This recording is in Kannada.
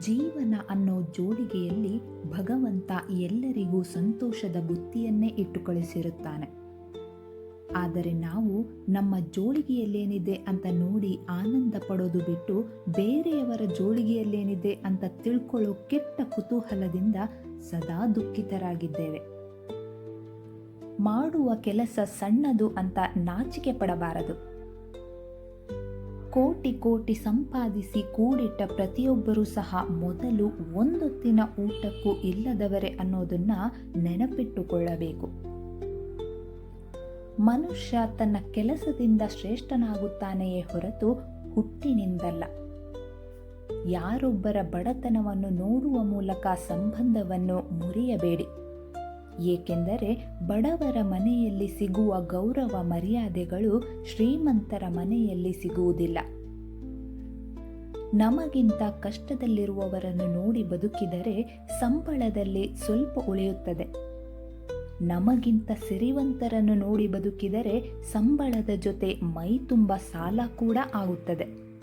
ಜೀವನ ಅನ್ನೋ ಜೋಳಿಗೆಯಲ್ಲಿ ಭಗವಂತ ಎಲ್ಲರಿಗೂ ಸಂತೋಷದ ಬುತ್ತಿಯನ್ನೇ ಇಟ್ಟು ಕಳಿಸಿರುತ್ತಾನೆ ಆದರೆ ನಾವು ನಮ್ಮ ಜೋಳಿಗೆಯಲ್ಲೇನಿದೆ ಅಂತ ನೋಡಿ ಆನಂದ ಪಡೋದು ಬಿಟ್ಟು ಬೇರೆಯವರ ಜೋಳಿಗೆಯಲ್ಲೇನಿದೆ ಅಂತ ತಿಳ್ಕೊಳ್ಳೋ ಕೆಟ್ಟ ಕುತೂಹಲದಿಂದ ಸದಾ ದುಃಖಿತರಾಗಿದ್ದೇವೆ. ಮಾಡುವ ಕೆಲಸ ಸಣ್ಣದು ಅಂತ ನಾಚಿಕೆ ಪಡಬಾರದು. ಕೋಟಿ ಕೋಟಿ ಸಂಪಾದಿಸಿ ಕೂಡಿಟ್ಟ ಪ್ರತಿಯೊಬ್ಬರೂ ಸಹ ಮೊದಲು ಒಂದೊತ್ತಿನ ಊಟಕ್ಕೂ ಇಲ್ಲದವರೇ ಅನ್ನೋದನ್ನ ನೆನಪಿಟ್ಟುಕೊಳ್ಳಬೇಕು. ಮನುಷ್ಯ ತನ್ನ ಕೆಲಸದಿಂದ ಶ್ರೇಷ್ಠನಾಗುತ್ತಾನೆಯೇ ಹೊರತು ಹುಟ್ಟಿನಿಂದಲ್ಲ. ಯಾರೊಬ್ಬರ ಬಡತನವನ್ನು ನೋಡುವ ಮೂಲಕ ಸಂಬಂಧವನ್ನು ಮುರಿಯಬೇಡಿ. ಏಕೆಂದರೆ ಬಡವರ ಮನೆಯಲ್ಲಿ ಸಿಗುವ ಗೌರವ ಮರ್ಯಾದೆಗಳು ಶ್ರೀಮಂತರ ಮನೆಯಲ್ಲಿ ಸಿಗುವುದಿಲ್ಲ. ನಮಗಿಂತ ಕಷ್ಟದಲ್ಲಿರುವವರನ್ನು ನೋಡಿ ಬದುಕಿದರೆ ಸಂಬಳದಲ್ಲಿ ಸ್ವಲ್ಪ ಉಳಿಯುತ್ತದೆ. ನಮಗಿಂತ ಸಿರಿವಂತರನ್ನು ನೋಡಿ ಬದುಕಿದರೆ ಸಂಬಳದ ಜೊತೆ ಮೈ ತುಂಬ ಸಾಲ ಕೂಡ ಆಗುತ್ತದೆ.